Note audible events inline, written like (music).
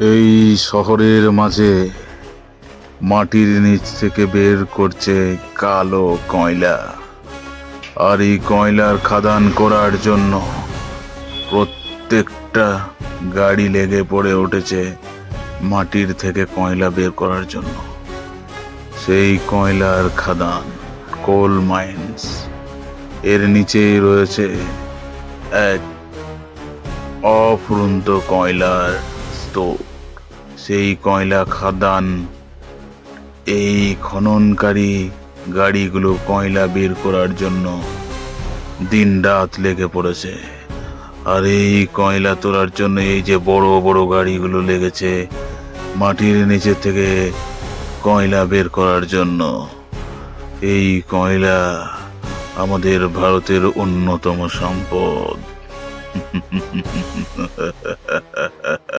এই শহরের মাঝে মাটির নিচ থেকে বের করছে কালো কয়লা। আর এই কয়লার খাদান করার জন্য প্রত্যেকটা গাড়ি লেগে পড়ে উঠেছে মাটির থেকে কয়লা বের করার জন্য। সেই কয়লার খাদান কোল মাইন্স এর নিচেই রয়েছে এক অফুরন্ত কয়লার স্তূপ সেই কয়লা খাদান, এই খননকারী গাড়িগুলো কয়লা বের করার জন্য দিন রাত লেগে পড়েছে। আর এই কয়লা তোলার জন্য এই যে বড় বড় গাড়িগুলো লেগেছে, মাটির নিচে থেকে কয়লা বের করার জন্য, এই কয়লা আমাদের ভারতের অন্যতম সম্পদ। (laughs)